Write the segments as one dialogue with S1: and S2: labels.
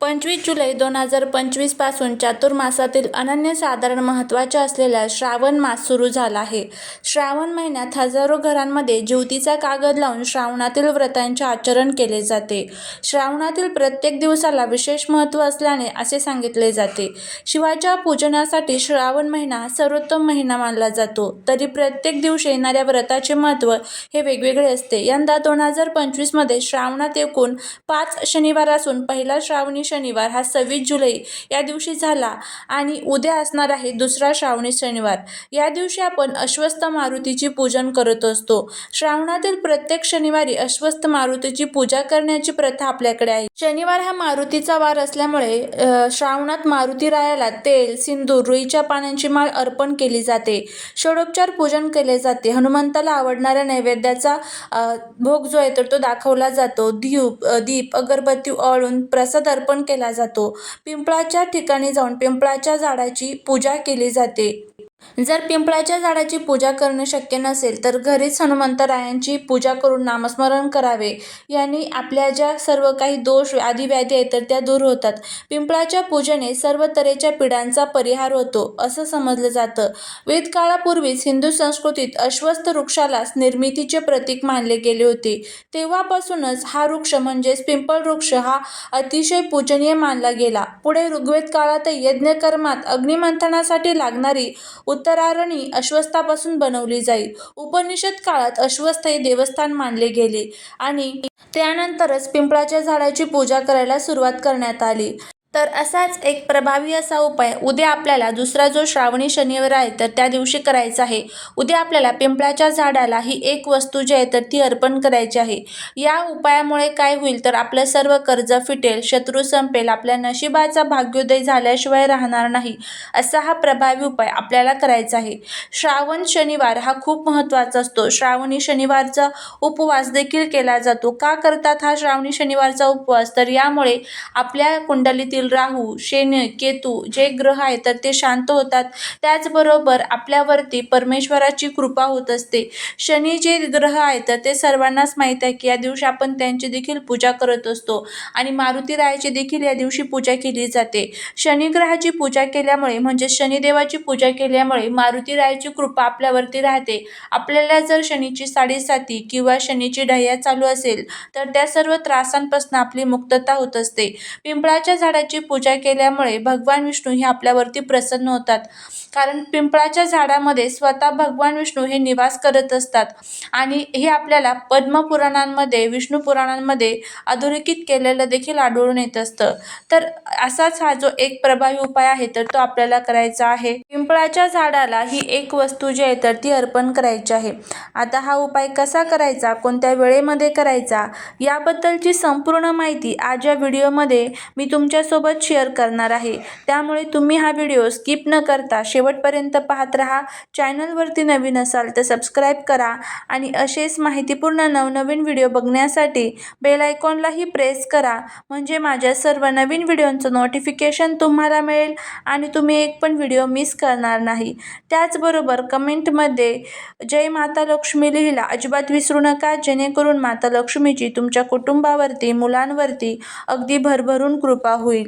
S1: पंचवीस जुलै दोन हजार पंचवीसपासून चातुर्मासातील अनन्यसाधारण महत्त्वाच्या असलेल्या श्रावण मास सुरू झाला आहे. श्रावण महिन्यात हजारो घरांमध्ये ज्योतीचा कागद लावून श्रावणातील व्रतांचे आचरण केले जाते. श्रावणातील प्रत्येक दिवसाला विशेष महत्त्व असल्याने असे सांगितले जाते. शिवाच्या पूजनासाठी श्रावण महिना हा सर्वोत्तम महिना मानला जातो. तरी प्रत्येक दिवशी येणाऱ्या व्रताचे महत्त्व हे वेगवेगळे असते. यंदा दोन हजार पंचवीसमध्ये श्रावणात एकूण पाच शनिवार असून पहिला श्रावणी शनिवार हा सव्वीस जुलै या दिवशी झाला आणि उद्या असणार आहे दुसरा श्रावणी शनिवार. या दिवशी आपण अश्वस्थ मारुतीची पूजन करत असतो. श्रावणातील प्रत्येक शनिवारी अश्वस्थ मारुतीची पूजा करण्याची प्रथा आपल्याकडे आहे. शनिवार हा मारुतीचा वार असल्यामुळे श्रावणात मारुती रायाला तेल सिंदूर रुईच्या पानांची माळ अर्पण केली जाते. षडोपचार पूजन केले जाते. हनुमंताला आवडणाऱ्या नैवेद्याचा भोग जो आहे तर तो दाखवला जातो. दीप दीप अगरबत्ती ओवाळून प्रसाद अर्पण केला जातो. पिंपळाच्या ठिकाणी जाऊन पिंपळाच्या झाडाची पूजा केली जाते. जर पिंपळाच्या झाडाची पूजा करणे शक्य नसेल तर घरीच हनुमंतरायांची पूजा करून नामस्मरण करावे. यांनी आपल्या ज्या सर्व काही दोष आदी व्याधी आहेत तर त्या दूर होतात. पिंपळाच्या पूजेने सर्व तऱ्हेच्या पिढ्यांचा परिहार होतो असं समजलं जातं. वेदकाळापूर्वीच हिंदू संस्कृतीत अश्वस्थ वृक्षालाच निर्मितीचे प्रतीक मानले गेले होते. तेव्हापासूनच हा वृक्ष म्हणजेच पिंपळ वृक्ष हा अतिशय पूजनीय मानला गेला. पुढे ऋग्वेद काळात यज्ञकर्मात अग्निमंथनासाठी लागणारी उत्तरारणी अश्वस्थापासून बनवली जाईल. उपनिषद काळात अश्वस्थ हे देवस्थान मानले गेले आणि त्यानंतरच पिंपळाच्या झाडाची पूजा करायला सुरुवात करण्यात आली. तर असाच एक प्रभावी असा उपाय उद्या आपल्याला दुसरा जो श्रावणी शनिवार आहे तर त्या दिवशी करायचा आहे. उद्या आपल्याला पिंपळाच्या झाडाला ही एक वस्तू जी आहे तर ती अर्पण करायची आहे. या उपायामुळे काय होईल तर आपलं सर्व कर्ज फिटेल शत्रू संपेल आपल्या नशिबाचा भाग्योदय झाल्याशिवाय राहणार नाही असा हा प्रभावी उपाय आपल्याला करायचा आहे. श्रावण शनिवार हा खूप महत्त्वाचा असतो. श्रावणी शनिवारचा उपवास देखील केला जातो. का करतात हा श्रावणी शनिवारचा उपवास? तर यामुळे आपल्या कुंडलीतील राहू शनी केतू जे ग्रह आहेत तर ते शांत होतात. त्याचबरोबर आपल्यावरती परमेश्वराची कृपा होत असते. शनी जे ग्रह आहेत तर ते सर्वांनाच माहीत आहे की या दिवशी आपण त्यांची देखील पूजा करत असतो आणि मारुती रायाची देखील या दिवशी पूजा केली जाते. शनिग्रहाची पूजा केल्यामुळे म्हणजे शनिदेवाची पूजा केल्यामुळे मारुती रायाची कृपा आपल्यावरती राहते. आपल्याला जर शनीची साडेसाती किंवा शनीची ढय्या चालू असेल तर त्या सर्व त्रासांपासून आपली मुक्तता होत असते. पिंपळाच्या झाडाची पूजा केल्यामुळे भगवान विष्णू हे आपल्यावरती प्रसन्न होतात. कारण पिंपळाच्या झाडामध्ये स्वतः भगवान विष्णू हे निवास करत असतात. आणि हे आपल्याला पद्मपुराणांमध्ये विष्णू पुराणांमध्ये अधोरेखित केलेलं देखील आढळून येत असतं. तर असाच हा जो एक प्रभावी उपाय आहे तर तो आपल्याला करायचा आहे. पिंपळाच्या झाडाला ही एक वस्तू जी आहे तर ती अर्पण करायची आहे. आता हा उपाय कसा करायचा कोणत्या वेळेमध्ये करायचा याबद्दलची संपूर्ण माहिती आज या व्हिडिओमध्ये मी तुमच्यासोबत शेअर करणार आहे. त्यामुळे तुम्ही हा व्हिडिओ स्किप न करता शेवटपर्यंत पाहत राहा. चॅनलवरती नवीन असाल तर सबस्क्राईब करा आणि असेच माहितीपूर्ण नवनवीन व्हिडिओ बघण्यासाठी बेल आयकॉनलाही प्रेस करा. म्हणजे माझ्या सर्व नवीन व्हिडिओंचं नोटिफिकेशन तुम्हाला मिळेल आणि तुम्ही एक पण व्हिडिओ मिस करणार नाही. त्याचबरोबर कमेंटमध्ये जय माता लक्ष्मी लिहिला अजिबात विसरू नका. जेणेकरून माता लक्ष्मीची तुमच्या कुटुंबावरती मुलांवरती अगदी भरभरून कृपा होईल.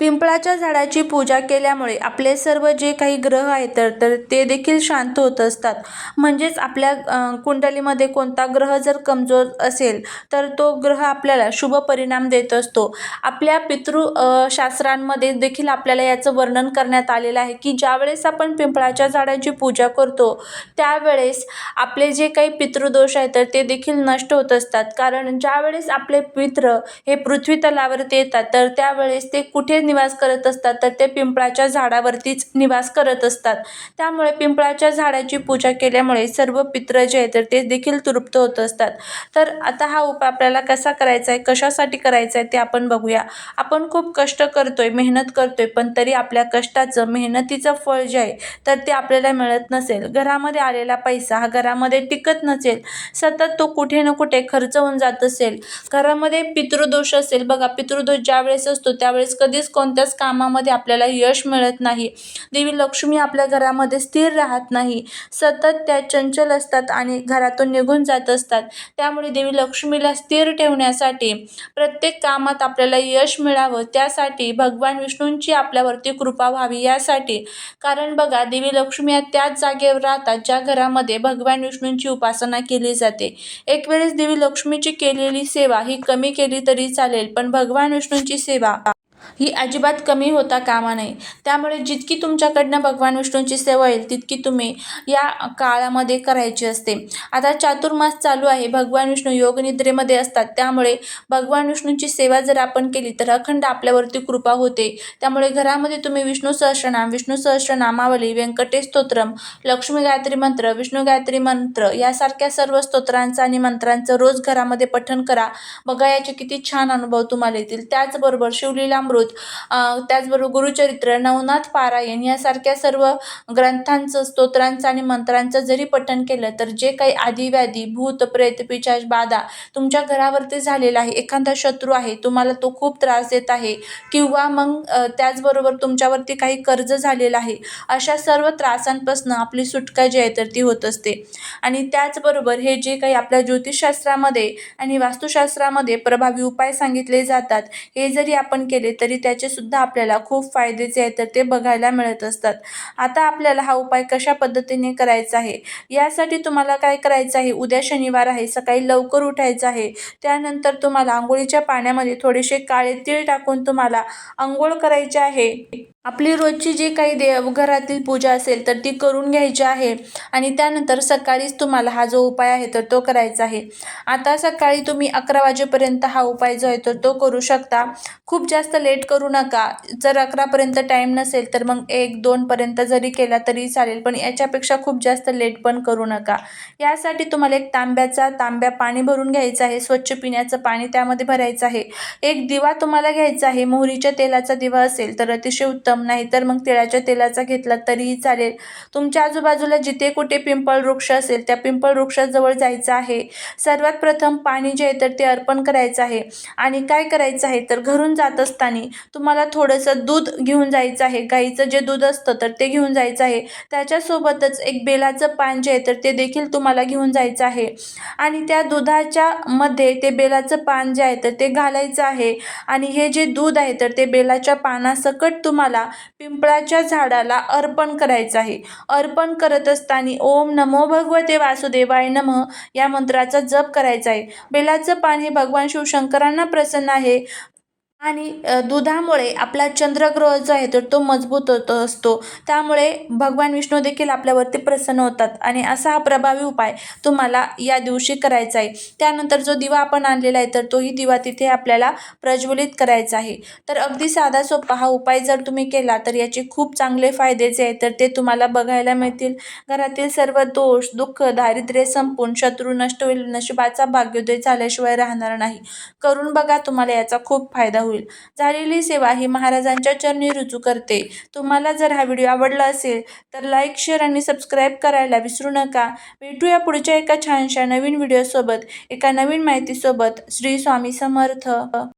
S1: पिंपळाच्या झाडाची पूजा केल्यामुळे आपले सर्व जे काही ग्रह आहेत तर तर ते देखील शांत होत असतात. म्हणजेच आपल्या कुंडलीमध्ये कोणता ग्रह जर कमजोर असेल तर तो ग्रह आपल्याला शुभ परिणाम देत असतो. आपल्या पितृ शास्त्रांमध्ये देखील आपल्याला याचं वर्णन करण्यात आलेलं आहे की ज्यावेळेस आपण पिंपळाच्या झाडाची पूजा करतो त्यावेळेस आपले जे काही पितृदोष आहेत तर ते देखील नष्ट होत असतात. कारण ज्यावेळेस आपले पित्र हे पृथ्वी तलावरती येतात तर त्यावेळेस ते कुठे निवास करत असतात तर ते पिंपळाच्या झाडावरतीच निवास करत असतात. त्यामुळे पिंपळाच्या झाडाची पूजा केल्यामुळे सर्व पित्र जे आहेत तर ते देखील तृप्त होत असतात. तर आता हा उपाय आपल्याला कसा करायचा आहे कशासाठी करायचा आहे ते आपण बघूया. आपण खूप कष्ट करतोय मेहनत करतोय पण तरी आपल्या कष्टाचं मेहनतीचं फळ जे आहे तर ते आपल्याला मिळत नसेल. घरामध्ये आलेला पैसा हा घरामध्ये टिकत नसेल. सतत तो कुठे ना कुठे खर्च होऊन जात असेल. घरामध्ये पितृदोष असेल. बघा पितृदोष ज्यावेळेस असतो त्यावेळेस कधीच कोणत्याच कामामध्ये आपल्याला यश मिळत नाही. देवी लक्ष्मी आपल्या घरामध्ये स्थिर राहत नाही. सतत त्या चंचल असतात आणि घरातून निघून जात असतात. त्यामुळे देवी लक्ष्मीला स्थिर ठेवण्यासाठी प्रत्येक कामात आपल्याला यश मिळावं. त्यासाठी भगवान विष्णूंची आपल्यावरती कृपा व्हावी यासाठी. कारण बघा देवी लक्ष्मी या त्याच जागेवर राहतात ज्या घरामध्ये भगवान विष्णूंची उपासना केली जाते. एक वेळेस देवी लक्ष्मीची केलेली सेवा ही कमी केली तरी चालेल पण भगवान विष्णूंची सेवा ही अजिबात कमी होता कामा नये. त्यामुळे जितकी तुमच्याकडनं भगवान विष्णूंची सेवा येईल तितकी तुम्ही या काळामध्ये करायची असते. आता चातुर्मास चालू आहे. भगवान विष्णू योगनिद्रेमध्ये असतात. त्यामुळे भगवान विष्णूंची सेवा जर आपण केली तर अखंड आपल्यावरती कृपा होते. त्यामुळे घरामध्ये तुम्ही विष्णू सहस्रनाम विष्णू सहस्रनामावली व्यंकटेश स्तोत्रम लक्ष्मी गायत्री मंत्र विष्णू गायत्री मंत्र यासारख्या सर्व स्तोत्रांचं आणि मंत्रांचं रोज घरामध्ये पठण करा. बघा याचे किती छान अनुभव तुम्हाला येतील. त्याचबरोबर शिवलीलामृत अं, त्याचबरोबर गुरुचरित्र नवनाथ पारायण यासारख्या सर्व ग्रंथांचं स्तोत्रांचं आणि मंत्रांचं जरी पठण केलं तर जे काही आदिव्याधी भूत प्रेत पिशाच बाधा तुमच्या घरावरती झालेला आहे एखादा शत्रू आहे तुम्हाला तो खूप त्रास देत आहे किंवा मग त्याचबरोबर तुमच्यावरती काही कर्ज झालेलं आहे अशा सर्व त्रासांपासून आपली सुटका जी आहे तर ती होत असते. आणि त्याचबरोबर हे जे काही आपल्या ज्योतिषशास्त्रामध्ये आणि वास्तुशास्त्रामध्ये प्रभावी उपाय सांगितले जातात हे जरी आपण केले तरी त्याचे सुद्धा आपल्याला खूप फायदे जे आहेत तर ते बघायला मिळत असतात. आता आपल्याला हा उपाय कशा पद्धतीने करायचा आहे? यासाठी तुम्हाला काय करायचं आहे? उद्या शनिवार आहे सकाळी लवकर उठायचं आहे. त्यानंतर तुम्हाला आंघोळीच्या पाण्यामध्ये थोडेसे काळे तीळ टाकून तुम्हाला आंघोळ करायची आहे. आपली रोजची जी काही देव घरातील पूजा असेल तर ती करून घ्यायची आहे. आणि त्यानंतर सकाळीच तुम्हाला हा जो उपाय आहे तर तो करायचा आहे. आता सकाळी तुम्ही अकरा वाजेपर्यंत हा उपाय जो आहे तर तो करू शकता. खूप जास्त लेट लेट करू नका. जर अकरापर्यंत टाईम नसेल तर मग एक दोनपर्यंत जरी केला तरी चालेल पण याच्यापेक्षा खूप जास्त लेट पण करू नका. यासाठी तुम्हाला एक तांब्याचा तांब्या पाणी भरून घ्यायचं आहे. स्वच्छ पिण्याचं पाणी त्यामध्ये भरायचं आहे. एक दिवा तुम्हाला घ्यायचा आहे. मोहरीच्या तेलाचा दिवा असेल तर अतिशय उत्तम. नाही तर मग तिळाच्या तेलाचा घेतला तरीही चालेल. तुमच्या आजूबाजूला जिथे कुठे पिंपळ वृक्ष असेल त्या पिंपळ वृक्षाजवळ जायचं आहे. सर्वात प्रथम पाणी जे आहे तर ते अर्पण करायचं आहे. आणि काय करायचं आहे तर घरून जात असताना तुम्हाला थोडंसं दूध घेऊन जायचं आहे. गाईचं जे दूध असतं तर ते घेऊन जायचं आहे. त्याच्यासोबतच एक बेलाचं पान जे आहे तर ते देखील तुम्हाला घेऊन जायचं आहे. आणि त्या दुधाच्या मध्ये ते बेलाचं पान जे आहे तर ते घालायचं आहे. आणि हे जे दूध आहे तर ते बेलाच्या पानासकट तुम्हाला पिंपळाच्या झाडाला अर्पण करायचं आहे. अर्पण करत असताना ओम नमो भगवते वासुदेवाय नमः या मंत्राचा जप करायचा आहे. बेलाचं पान हे भगवान शिवशंकरांना प्रसन्न आहे. आणि दुधामुळे आपला चंद्रग्रह जो आहे तर तो मजबूत होत असतो. त्यामुळे भगवान विष्णू देखील आपल्यावरती प्रसन्न होतात आणि असा हा प्रभावी उपाय तुम्हाला या दिवशी करायचा आहे. त्यानंतर जो दिवा आपण आणलेला आहे तर तोही दिवा तिथे आपल्याला प्रज्वलित करायचा आहे. तर अगदी साधा सोपा हा उपाय जर तुम्ही केला तर याचे खूप चांगले फायदे जे आहेत. तर ते तुम्हाला बघायला मिळतील. घरातील सर्व दोष दुःख दारिद्र्य संपून शत्रू नष्ट होईल. नशिबाचा भाग्योदय झाल्याशिवाय राहणार नाही. करून बघा तुम्हाला याचा खूप फायदा होईल. झालेली सेवा ही महाराजांच्या चरणी रुजू करते. तुम्हाला जर हा व्हिडिओ आवडला असेल तर लाईक शेअर आणि सबस्क्राईब करायला विसरू नका. भेटूया पुढच्या एका छानशा नवीन व्हिडिओसोबत एका नवीन माहितीसोबत. श्री स्वामी समर्थ.